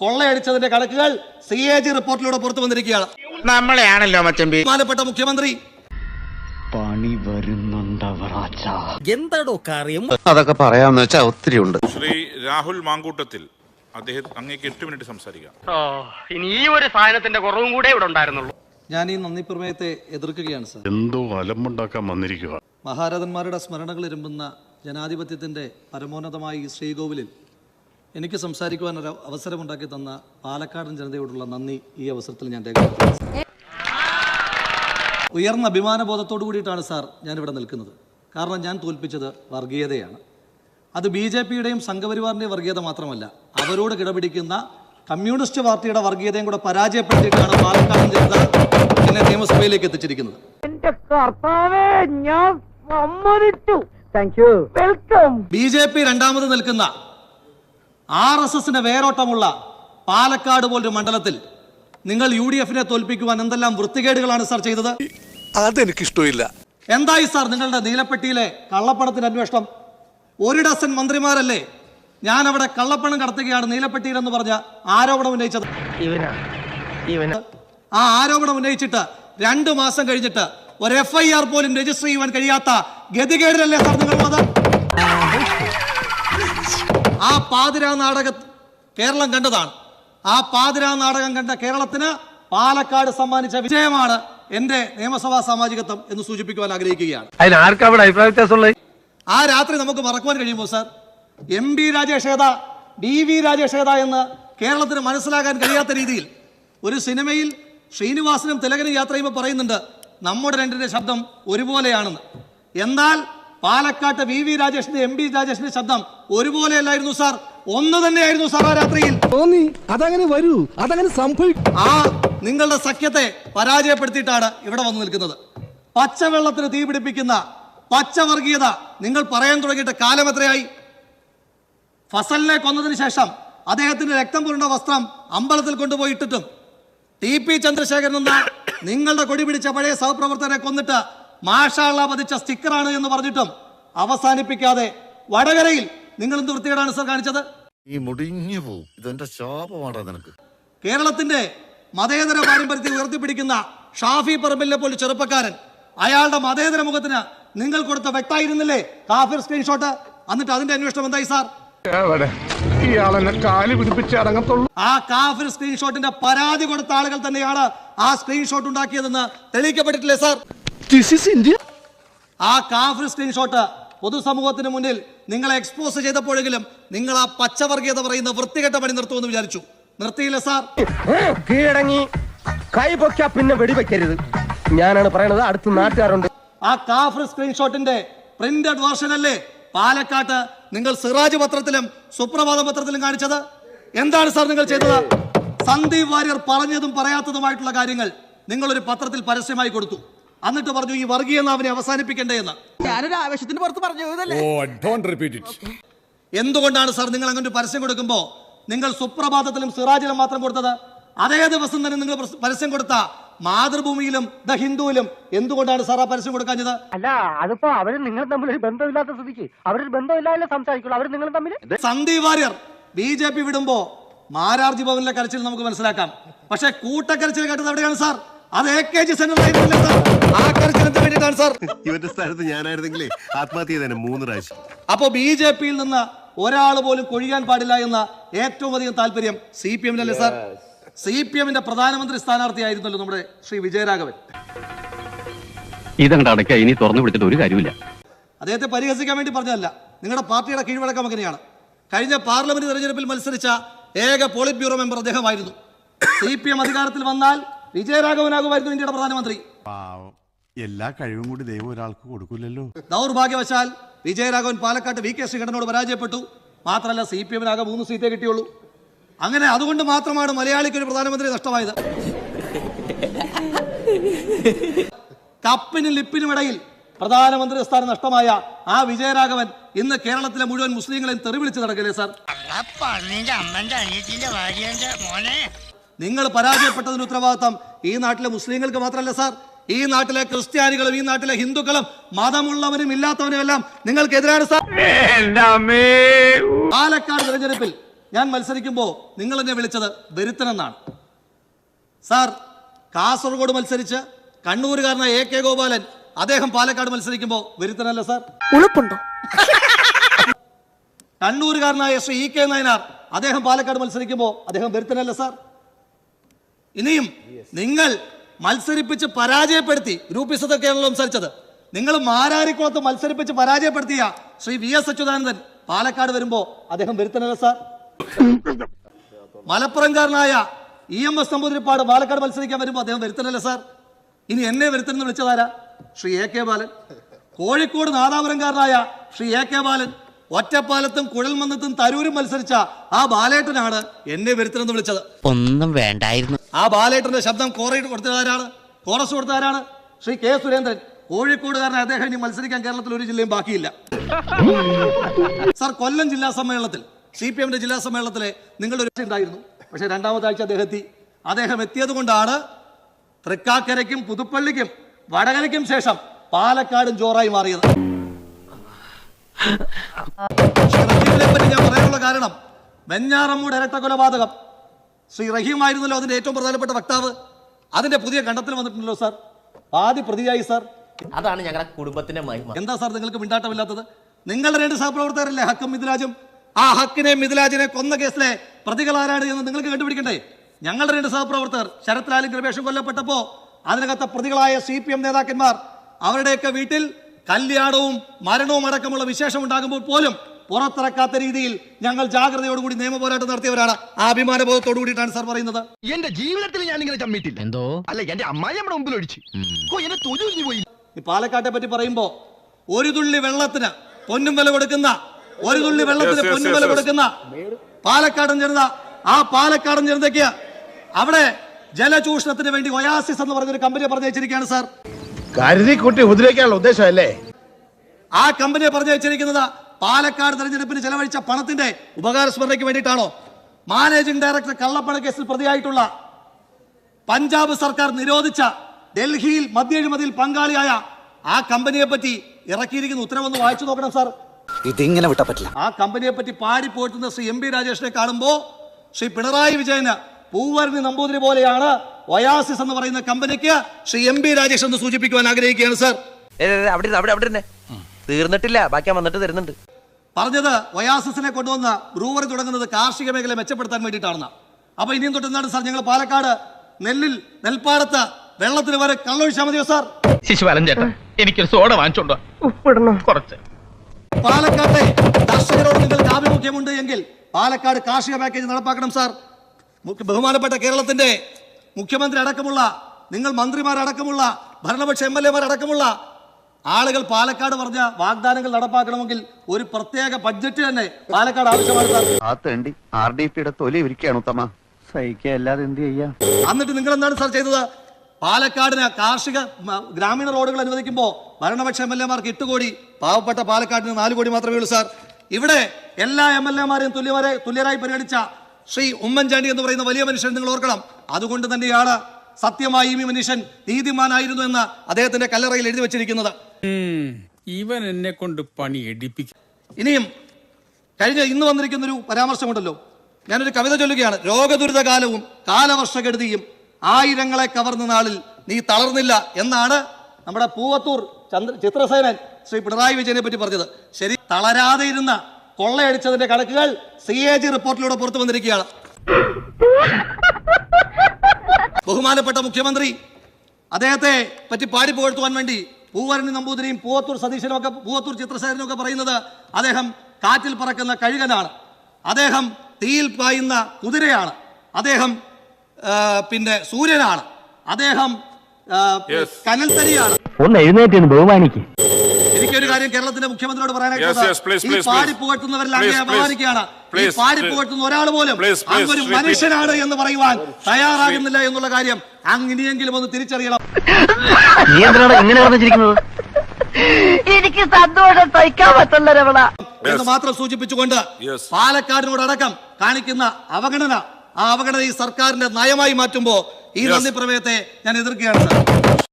കൊള്ളയടിച്ചതിന്റെ കണക്കുകൾ C A G റിപ്പോർട്ടിലൂടെ പുറത്തു വന്നിരിക്കുകയാണ്. നമ്മളെയാണല്ലോ മച്ചമ്പി. ബഹുമാനപ്പെട്ട മുഖ്യമന്ത്രി. പണി എന്താടോ കാര്യം? അതൊക്കെ പറയാന്ന് വെച്ചാൽ ഒത്തിരി ഉണ്ട്. ശ്രീ രാഹുൽ മാങ്കൂട്ടത്തിൽ അദ്ദേഹം അങ്ങേക്ക് എട്ട് മിനിറ്റ് സംസാരിക്കാം. ഇനി ഈ ഒരു സാധനത്തിന്റെ കുറവും കൂടെ ഇവിടെ ഉണ്ടായിരുന്നുള്ളൂ. ഞാൻ ഈ നന്ദി പ്രമേയത്തെ എതിർക്കുകയാണ് സർ. എന്തോ അലമ്പുണ്ടാക്കാൻ വന്നിരിക്കുക മഹാരാജന്മാരുടെ സ്മരണകൾ ഇരുമ്പുന്ന ജനാധിപത്യത്തിന്റെ പരമോന്നതമായ ഈ ശ്രീകോവിലിൽ എനിക്ക് സംസാരിക്കുവാൻ ഒരു അവസരമുണ്ടാക്കി തന്ന പാലക്കാടൻ ജനതയോടുള്ള നന്ദി ഈ അവസരത്തിൽ ഞാൻ രേഖപ്പെടുത്തുന്നു. ഉയർന്ന അഭിമാനബോധത്തോടു കൂടിയിട്ടാണ് സാർ ഞാനിവിടെ നിൽക്കുന്നത്. കാരണം ഞാൻ തോൽപ്പിച്ചത് വർഗീയതയാണ്. അത് ബി ജെ പിയുടെയും സംഘപരിവാറിന്റെയും വർഗീയത മാത്രമല്ല അവരോട് കിടപിടിക്കുന്ന കമ്മ്യൂണിസ്റ്റ് പാർട്ടിയുടെ വർഗീയതയും കൂടെ പരാജയപ്പെടുത്തിയിട്ടാണ് പാലക്കാടൻ ജനത എന്നെ നിയമസഭയിലേക്ക് എത്തിച്ചിരിക്കുന്നത്. ബി ജെ പി രണ്ടാമത് നിൽക്കുന്ന ആർ എസ് എസിന്റെ വേരോട്ടമുള്ള പാലക്കാട് പോലൊരു മണ്ഡലത്തിൽ നിങ്ങൾ യു ഡി എഫിനെ തോൽപ്പിക്കുവാൻ എന്തെല്ലാം വൃത്തികേടുകളാണ് സാർ ചെയ്തത്? അതെനിക്കിഷ്ടമില്ല. എന്തായി സാർ നിങ്ങളുടെ നീലപ്പെട്ടിയിലെ കള്ളപ്പണത്തിന്റെ അന്വേഷണം? ഒരു ഡസൻ മന്ത്രിമാരല്ലേ ഞാൻ അവിടെ കള്ളപ്പണം കടത്തുകയാണ് നീലപ്പെട്ടിയിൽ എന്ന് പറഞ്ഞ ആരോപണം ഉന്നയിച്ചത്. ഇവനാ ഇവനാ. ആ ആരോപണം ഉന്നയിച്ചിട്ട് രണ്ടു മാസം കഴിഞ്ഞിട്ട് ഒരു എഫ് ഐ ആർ പോലും രജിസ്റ്റർ ചെയ്യുവാൻ കഴിയാത്ത ഗതികേടിലല്ലേ സാർ നിങ്ങളുള്ളത് ആ പാതിരാ നാടക കേരളം കണ്ടതാണ്. ആ പാതിരാ നാടകം കണ്ട കേരളത്തിന് പാലക്കാട് സമ്മാനിച്ച വിജയമാണ് എന്റെ നിയമസഭാ സാമാജികത്വം എന്ന് സൂചിപ്പിക്കുവാൻ ആഗ്രഹിക്കുകയാണ്. ആ രാത്രി നമുക്ക് മറക്കുവാൻ കഴിയുമോ സർ? എം ബി രാജേഷ് ഏതാ ഡി വി രാജേഷ് ഏതാ എന്ന് കേരളത്തിന് മനസ്സിലാക്കാൻ കഴിയാത്ത രീതിയിൽ ഒരു സിനിമയിൽ ശ്രീനിവാസനും തിലകനും യാത്ര ചെയ്യുമ്പോൾ പറയുന്നുണ്ട് നമ്മുടെ രണ്ടിന്റെ ശബ്ദം ഒരുപോലെയാണെന്ന്. എന്നാൽ പാലക്കാട്ട് വി വി രാജേഷിന്റെ എം ബി രാജേഷിന്റെ ശബ്ദം ഒരുപോലെയല്ലായിരുന്നു സാർ. ഒന്ന് തന്നെയായിരുന്നു സാർ ആ രാത്രിയിൽ. തോന്നി. അതങ്ങനെ വരൂ. അതങ്ങനെ സംഭവിക്കും. ആ നിങ്ങളുടെ സഖ്യത്തെ പരാജയപ്പെടുത്തിയിട്ടാണ് ഇവിടെ വന്നു നിൽക്കുന്നത്. പച്ചവെള്ളത്തിന് തീ പിടിപ്പിക്കുന്ന പച്ചവർഗീയത നിങ്ങൾ പറയാൻ തുടങ്ങിയിട്ട് കാലം എത്രയായി? ഫസലിനെ കൊന്നതിന് ശേഷം അദ്ദേഹത്തിന്റെ രക്തം പുരണ്ട വസ്ത്രം അമ്പലത്തിൽ കൊണ്ടുപോയി ഇട്ടിട്ടും. ടി പി ചന്ദ്രശേഖരൻ എന്ന നിങ്ങളുടെ കൊടി പിടിച്ച പഴയ സഹപ്രവർത്തകരെ കൊന്നിട്ട് മാഷാള്ള പതിച്ച സ്റ്റിക്കറാണ് എന്ന് പറഞ്ഞിട്ടും അവസാനിപ്പിക്കാതെ വടകരയിൽ നിങ്ങൾ എന്ത് വൃത്തികേടാണ് സർ കാണിച്ചത്? ഈ മുടിഞ്ഞു പോവും. ഇതെന്റെ നിനക്ക്. കേരളത്തിന്റെ മതേതര പാരമ്പര്യത്തെ ഉയർത്തിപ്പിടിക്കുന്ന ഷാഫി പറമ്പിലെ പോലെ ചെറുപ്പക്കാരൻ അയാളുടെ മതേതര മുഖത്തിന് നിങ്ങൾ കൊടുത്ത വ്യക്തമായിരുന്നില്ലേ? കാഫിർ സ്ക്രീൻഷോട്ട് എന്നിട്ട് അതിന്റെ അന്വേഷണം എന്തായി സാർ? ആ കാഫിർ സ്ക്രീൻഷോട്ടിന്റെ പരാതി കൊടുത്ത ആളുകൾ തന്നെയാണ് ആ സ്ക്രീൻഷോട്ട് ഉണ്ടാക്കിയതെന്ന് തെളിയിക്കപ്പെട്ടിട്ടില്ലേ സാർ? ദിസ് ഇസ് ഇന്ത്യ ആ കാഫിർ സ്ക്രീൻഷോട്ട് പൊതുസമൂഹത്തിന് മുന്നിൽ നിങ്ങളെ എക്സ്പോസ് ചെയ്തപ്പോഴെങ്കിലും നിങ്ങൾ ആ പച്ചവർഗീയത പറയുന്ന വൃത്തികെട്ട പണി നിർത്തുമെന്ന് വിചാരിച്ചു. നിർത്തിയില്ല സാർ. കീഴടങ്ങി കൈ പൊക്കാ പിന്നെ വെടിവെക്കരുത്. ഞാനാണ് പറയുന്നത് അടുത്ത് നാട്ടുകാരുണ്ട്. ആ കാഫർ സ്ക്രീൻഷോട്ടിന്റെ പ്രിന്റഡ് വേർഷൻ അല്ലേ പാലക്കാട്ട് നിങ്ങൾ സിറാജ് പത്രത്തിലും സുപ്രഭാത പത്രത്തിലും കാണിച്ചത്? എന്താണ് സാർ നിങ്ങൾ ചെയ്തത്? സന്ദീപ് വാര്യർ പറഞ്ഞതും പറയാത്തതുമായിട്ടുള്ള കാര്യങ്ങൾ നിങ്ങളൊരു ഒരു പത്രത്തിൽ പരസ്യമായി കൊടുത്തു. എന്നിട്ട് പറഞ്ഞു ഈ വർഗീയ നാവിനെ അവസാനിപ്പിക്കണ്ടേ എന്ന്. ഞാനൊരു ആവേശത്തിന് പുറത്ത് പറഞ്ഞു എന്തുകൊണ്ടാണ് സാർ നിങ്ങൾ അങ്ങനെ ഒരു പരസ്യം കൊടുക്കുമ്പോൾ നിങ്ങൾ സുപ്രഭാതത്തിലും സിറാജിലും മാത്രം കൊടുത്തത്? അതേ ദിവസം തന്നെ നിങ്ങൾ പരസ്യം കൊടുത്ത മാതൃഭൂമിയിലും ദ ഹിന്ദുവിലും എന്തുകൊണ്ടാണ് സാർ ആ പരസ്യം കൊടുക്കാഞ്ഞത്? അല്ല അതിപ്പോ അവർ നിങ്ങൾ തമ്മിൽ ഒരു ബന്ധമില്ലാത്ത സ്ഥിതിക്ക്. അവരൊരു ബന്ധമില്ലാതെ സംസാരിക്കുള്ളൂ. അവർ നിങ്ങൾ തമ്മിൽ Sandeep Warrier B J P വിടുമ്പോ Mararji ഭവനിലെ കരച്ചിൽ നമുക്ക് മനസ്സിലാക്കാം. പക്ഷെ കൂട്ടക്കരച്ചിൽ കേട്ടത് എവിടെയാണ് സാർ? അത് എ കെ ജി സെന്ററിലായിരുന്നില്ലേ സാർ ആ കരച്ചിലത്തിന് വേണ്ടിയിട്ടാണ് സാർ ഇവന്റെ സ്ഥലത്ത് ഞാനായിരുന്നെങ്കിലേ ആത്മഹത്യ മൂന്ന് പ്രാവശ്യം. അപ്പോ ബി ജെ പിയിൽ നിന്ന് ഒരാൾ പോലും കൊഴിയാൻ പാടില്ല എന്ന ഏറ്റവും അധികം താല്പര്യം സി പി എമ്മിനല്ലേ സാർ സി പി എമ്മിന്റെ പ്രധാനമന്ത്രി സ്ഥാനാർത്ഥിയായിരുന്നല്ലോ നമ്മുടെ ശ്രീ വിജയരാഘവൻ. ഇതങ്ങട് അടയ്ക്ക? ഇനി തുറന്നു പിടിച്ചിട്ട് ഒരു കാര്യമില്ല അദ്ദേഹത്തെ പരിഹസിക്കാൻ വേണ്ടി പറഞ്ഞതല്ല. നിങ്ങളുടെ പാർട്ടിയുടെ കീഴ്വഴക്കം അങ്ങനെയാണ്. കഴിഞ്ഞ പാർലമെന്റ് തെരഞ്ഞെടുപ്പിൽ മത്സരിച്ച ഏക പോളിറ്റ് ബ്യൂറോ മെമ്പർ അദ്ദേഹമായിരുന്നു. സി പി എം അധികാരത്തിൽ വന്നാൽ വിജയരാഘവനാകുമായിരുന്നു ഇന്ത്യയുടെ പ്രധാനമന്ത്രി. എല്ലാ കഴിവും കൂടി ദൈവം ഒരാൾക്ക് കൊടുക്കില്ലല്ലോ. ദൗർഭാഗ്യവശാൽ വിജയരാഘവൻ പാലക്കാട്ട് വി കെ ശ്രീകണ്ഠനോട് പരാജയപ്പെട്ടു. മാത്രമല്ല സി പി എമ്മിനാകെ മൂന്ന് സീറ്റേ കിട്ടിയുള്ളൂ. അങ്ങനെ അതുകൊണ്ട് മാത്രമാണ് മലയാളിക്ക് ഒരു പ്രധാനമന്ത്രി നഷ്ടമായത്. കപ്പിനും ലിപ്പിനും ഇടയിൽ പ്രധാനമന്ത്രി സ്ഥാനം നഷ്ടമായ ആ വിജയരാഘവൻ ഇന്ന് കേരളത്തിലെ മുഴുവൻ മുസ്ലിങ്ങളെയും തെറിവിളിച്ച് നടക്കില്ലേ സാർ? നിങ്ങൾ പരാജയപ്പെട്ടതിന് ഉത്തരവാദിത്തം ഈ നാട്ടിലെ മുസ്ലിങ്ങൾക്ക് മാത്രമല്ല സാർ. ഈ നാട്ടിലെ ക്രിസ്ത്യാനികളും ഈ നാട്ടിലെ ഹിന്ദുക്കളും മതമുള്ളവരും ഇല്ലാത്തവരും എല്ലാം നിങ്ങൾക്കെതിരാണ് സാർ. പാലക്കാട് തെരഞ്ഞെടുപ്പിൽ ഞാൻ മത്സരിക്കുമ്പോൾ നിങ്ങൾ എന്നെ വിളിച്ചത് വരുത്തനെന്നാണ് സാർ കാസർഗോഡ് മത്സരിച്ച് കണ്ണൂരുകാരനായ എ കെ ഗോപാലൻ അദ്ദേഹം പാലക്കാട് മത്സരിക്കുമ്പോൾ വരുത്തനല്ല സാർ. ഉളുപ്പുണ്ടോ? കണ്ണൂരുകാരനായ ശ്രീ ഇ കെ നയനാർ അദ്ദേഹം പാലക്കാട് മത്സരിക്കുമ്പോൾ അദ്ദേഹം വരുത്തനല്ല സാർ. ഇനിയും നിങ്ങൾ മത്സരിപ്പിച്ച് പരാജയപ്പെടുത്തി ഗ്രൂപ്പിസത്തൊക്കെയാണല്ലോ സംസാരിച്ചത്. നിങ്ങൾ മാരാരിക്കുളത്ത് മത്സരിപ്പിച്ച് പരാജയപ്പെടുത്തിയ ശ്രീ വി എസ് അച്യുതാനന്ദൻ പാലക്കാട് വരുമ്പോ അദ്ദേഹം വരുത്തണല്ലോ sir. മലപ്പുറംകാരനായ E M S Namboodiripad Palakkad മത്സരിക്കാൻ വരുമ്പോൾ അദ്ദേഹം വരുത്തണല്ലോ സാർ. ഇനി എന്നെ വരുത്തണമെന്ന് വിളിച്ചതാരാ? Shri A K Balan. Kozhikode നാദാപുരംകാരനായ ശ്രീ എ കെ ബാലൻ. ഒറ്റപ്പാലത്തും കുഴൽമന്നത്തും തരൂരും മത്സരിച്ച ആ ബാലേട്ടനാണ് എന്നെ വരുത്തനെന്ന് വിളിച്ചത്. ഒന്നും വേണ്ടായിരുന്നു. ആ ബാലേട്ടന്റെ ശബ്ദം കോറയിട്ട് കൊടുത്തതാരാണ് കോറസ് കൊടുത്തതാരാണ് ശ്രീ കെ സുരേന്ദ്രൻ. കോഴിക്കോടുകാരൻ അദ്ദേഹം ഇനി മത്സരിക്കാൻ കേരളത്തിൽ ഒരു ജില്ലയും ബാക്കിയില്ല. സാർ കൊല്ലം ജില്ലാ സമ്മേളനത്തിൽ സി പി എമ്മിന്റെ ജില്ലാ സമ്മേളനത്തിലെ നിങ്ങളുടെ ഒരു ഉണ്ടായിരുന്നു. പക്ഷെ രണ്ടാമത്തെ ആഴ്ച അദ്ദേഹം എത്തി. അദ്ദേഹം എത്തിയത് കൊണ്ടാണ് തൃക്കാക്കരയ്ക്കും പുതുപ്പള്ളിക്കും വടകരയ്ക്കും ശേഷം പാലക്കാടും ജോറായി മാറിയത്. പറ്റി ഞാൻ പറയാനുള്ള കാരണം വെഞ്ഞാറമ്മൂട് ഇരട്ട കൊലപാതകം. ശ്രീ റഹീം ആയിരുന്നല്ലോ അതിന്റെ ഏറ്റവും പ്രധാനപ്പെട്ട വക്താവ്. അതിന്റെ പുതിയ കണ്ടെത്തൽ വന്നിട്ടുണ്ടല്ലോ സാർ. ആദ്യ പ്രതിയായി സാർ. അതാണ് ഞങ്ങളുടെ കുടുംബത്തിന്റെ മഹിമ. എന്താ സാർ നിങ്ങൾക്ക് മിണ്ടാട്ടമില്ലാത്തത്? നിങ്ങളുടെ രണ്ട് സഹപ്രവർത്തകരല്ലേ ഹക്കും മിഥിലാജും ആ ഹക്കിനെ മിഥിലാജിനെ കൊന്ന കേസിലെ പ്രതികൾ ആരാണ് എന്ന് നിങ്ങൾക്ക് കണ്ടുപിടിക്കണ്ടേ? ഞങ്ങളുടെ രണ്ട് സഹപ്രവർത്തകർ ശരത് ലാലും കൃപേഷും കൊല്ലപ്പെട്ടപ്പോ അതിനകത്തെ പ്രതികളായ സി പി എം നേതാക്കന്മാർ അവരുടെയൊക്കെ വീട്ടിൽ കല്യാണവും മരണവും അടക്കമുള്ള വിശേഷം ഉണ്ടാകുമ്പോൾ പോലും പുറത്തിറക്കാത്ത രീതിയിൽ ഞങ്ങൾ ജാഗ്രതയോടുകൂടി നിയമ പോരാട്ടം നടത്തിയവരാണ്. ആ അഭിമാനബോധത്തോടു കൂടിയിട്ടാണ് സാർ പറയുന്നത്. എന്റെ ജീവിതത്തിൽ ഞാൻ ഇങ്ങനെ ചമ്മിട്ടില്ല. എന്തോ? അല്ല എന്റെ അമ്മായി നമ്മുടെ മുമ്പിൽ ഒഴിച്ചു. എന്നെ തൊഴിൽ പോയി. ഈ പാലക്കാട്ടെ പറ്റി പറയുമ്പോ ഒരു തുള്ളി വെള്ളത്തിന് പൊന്നും വില കൊടുക്കുന്ന ഒരു തുള്ളി വെള്ളത്തിന് പൊന്നും വില കൊടുക്കുന്ന പാലക്കാടൻ ജനത ആ പാലക്കാടൻ ജനതയ്ക്ക് അവിടെ ജലചൂഷണത്തിന് വേണ്ടി ഒയാസിസ് എന്ന് പറഞ്ഞൊരു കമ്പനിയെ പറഞ്ഞയച്ചിരിക്കുകയാണ് സാർ. കരുതി കൂട്ടി ഉപദ്രവിക്കാനുള്ള ഉദ്ദേശമല്ലേ? ആ കമ്പനിയെ പറഞ്ഞു വെച്ചിരിക്കുന്നത് പാലക്കാട് തെരഞ്ഞെടുപ്പിന് ചെലവഴിച്ച പണത്തിന്റെ ഉപകാരസ്മരണയ്ക്ക് വേണ്ടിയിട്ടാണോ? മാനേജിംഗ് ഡയറക്ടർ കള്ളപ്പണ കേസിൽ പ്രതിയായിട്ടുള്ള പഞ്ചാബ് സർക്കാർ നിരോധിച്ച ഡൽഹിയിൽ മദ്യഴിമതിയിൽ പങ്കാളിയായ ആ കമ്പനിയെ പറ്റി ഇറക്കിയിരിക്കുന്ന ഉത്തരവൊന്ന് വായിച്ചു നോക്കണം സാർ. ഇതിങ്ങനെ വിട്ടാ പറ്റില്ല. ആ കമ്പനിയെ പറ്റി പാടി പോയിട്ടുന്ന ശ്രീ എം പി രാജേഷിനെ കാണുമ്പോൾ ശ്രീ പിണറായി വിജയന് പൂവരണി നമ്പൂതിരി പോലെയാണ് ഒയാസിസ് എന്ന് പറയുന്ന കമ്പനിക്ക് ശ്രീ എം ബി രാജേഷ് എന്ന് സൂചിപ്പിക്കുവാൻ ആഗ്രഹിക്കുകയാണ് സർ. അവിടെ അവിടെ അവിടെ തന്നെ തീർന്നിട്ടില്ല ബാക്കി വന്നിട്ട് തരുന്നുണ്ട്. പറഞ്ഞത് ഒയാസിസിനെ കൊണ്ടുവന്ന് ബ്രൂവറി തുടങ്ങുന്നത് കാർഷിക മേഖല മെച്ചപ്പെടുത്താൻ വേണ്ടിയിട്ടാണെന്ന്. അപ്പൊ ഇനിയും തൊട്ട് എന്താണ് സാർ? ഞങ്ങൾ പാലക്കാട് നെല്ലിൽ നെൽപ്പാടത്ത് വെള്ളത്തിന് വരെ കള്ളൊഴിച്ചാൽ മതിയോ സാർ? ശിശുപാലൻ ചേട്ടാ എനിക്കൊരു സോഡ വാങ്ങിച്ചോണ്ടോ കുറച്ച്. പാലക്കാട്ടെ കർഷകരോട് നിങ്ങൾക്ക് ആഭിമുഖ്യമുണ്ട് എങ്കിൽ പാലക്കാട് കാർഷിക പാക്കേജ് നടപ്പാക്കണം സാർ. ബഹുമാനപ്പെട്ട കേരളത്തിന്റെ മുഖ്യമന്ത്രി അടക്കമുള്ള നിങ്ങൾ മന്ത്രിമാരടക്കമുള്ള ഭരണപക്ഷ എം എൽ എമാർ അടക്കമുള്ള ആളുകൾ പാലക്കാട് പറഞ്ഞ വാഗ്ദാനങ്ങൾ നടപ്പാക്കണമെങ്കിൽ ഒരു പ്രത്യേക ബഡ്ജറ്റ് തന്നെ പാലക്കാട് ആവശ്യമാണ് എന്നിട്ട് നിങ്ങൾ എന്താണ് സാർ ചെയ്തത്? പാലക്കാടിന് കാർഷിക ഗ്രാമീണ റോഡുകൾ അനുവദിക്കുമ്പോൾ ഭരണപക്ഷ എം എൽ എമാർക്ക് എട്ട് കോടി പാവപ്പെട്ട പാലക്കാടിന് നാല് കോടി മാത്രമേ ഉള്ളൂ സാർ ഇവിടെ എല്ലാ എം എൽ എമാരെയും തുല്യവരെ തുല്യരായി പരിഗണിച്ച ശ്രീ ഉമ്മൻചാണ്ടി എന്ന് പറയുന്ന വലിയ മനുഷ്യൻ നിങ്ങൾ ഓർക്കണം. അതുകൊണ്ട് തന്നെയാണ് സത്യമായി ഈ മനുഷ്യൻ നീതിമാനായിരുന്നു എന്ന് അദ്ദേഹത്തിന്റെ കല്ലറയിൽ എഴുതി വെച്ചിരിക്കുന്നത്. ഇവൻ എന്നെ കൊണ്ട് പണി എടുപ്പിക്കും ഇനിയും കഴിഞ്ഞ ഇന്ന് വന്നിരിക്കുന്ന ഒരു പരാമർശമുണ്ടല്ലോ. ഞാനൊരു കവിത ചൊല്ലുകയാണ്. രോഗദുരിത കാലവും കാലവർഷകെടുതിയും ആയിരങ്ങളെ കവർന്ന നാളിൽ നീ തളർന്നില്ല എന്നാണ് നമ്മുടെ പൂവത്തൂർ ചന്ദ്ര ചിത്രസേനൻ ശ്രീ പിണറായി വിജയനെ പറ്റി പറഞ്ഞത്. ശരി തളരാതെ ഇരുന്ന കൊള്ളയടിച്ചതിന്റെ കണക്കുകൾ സി എ ജി റിപ്പോർട്ടിലൂടെ പുറത്തു വന്നിരിക്കുകയാണ്. ബഹുമാനപ്പെട്ട മുഖ്യമന്ത്രി അദ്ദേഹത്തെ പറ്റി പാടി പുകഴ്ത്തുവാൻ വേണ്ടി പൂവരണി നമ്പൂതിരിയും പൂവത്തൂർ സതീശനും ഒക്കെ പൂവത്തൂർ ചിത്രശേഖരനും ഒക്കെ പറയുന്നത് അദ്ദേഹം കാറ്റിൽ പറക്കുന്ന കഴുകനാണ്. അദ്ദേഹം തീയിൽ പായുന്ന കുതിരയാണ്. അദ്ദേഹം പിന്നെ സൂര്യനാണ്. അദ്ദേഹം കനൽത്തരിയാണ്. ഒന്ന് എഴുന്നേറ്റ് ബഹുമാനിക്ക്. എനിക്കൊരു കാര്യം കേരളത്തിന്റെ മുഖ്യമന്ത്രിയോട് പറയാനായിട്ട് പാടി പുകഴ്ത്തുന്നവരിൽ Please, അങ്ങേ please. അപമാനിക്കുകയാണ്. ഈ പാടി പുകഴ്ത്തുന്ന ഒരാൾ പോലും അങ്ങൊരു മനുഷ്യനാണ് എന്ന് പറയുവാൻ തയ്യാറാകുന്നില്ല എന്നുള്ള കാര്യം അങ്ങനെയെങ്കിലും ഒന്ന് തിരിച്ചറിയണം. എനിക്ക് സന്തോഷം സഹിക്കാൻ പറ്റുന്ന രമണ. എന്ന് മാത്രം സൂചിപ്പിച്ചുകൊണ്ട് പാലക്കാടിനോടക്കം പാലക്കാടിനോടടക്കം കാണിക്കുന്ന അവഗണന ആ അവഗണന ഈ സർക്കാരിന്റെ നയമായി മാറ്റുമ്പോ ഈ. നന്ദി പ്രമേയത്തെ ഞാൻ എതിർക്കുകയാണ് സാർ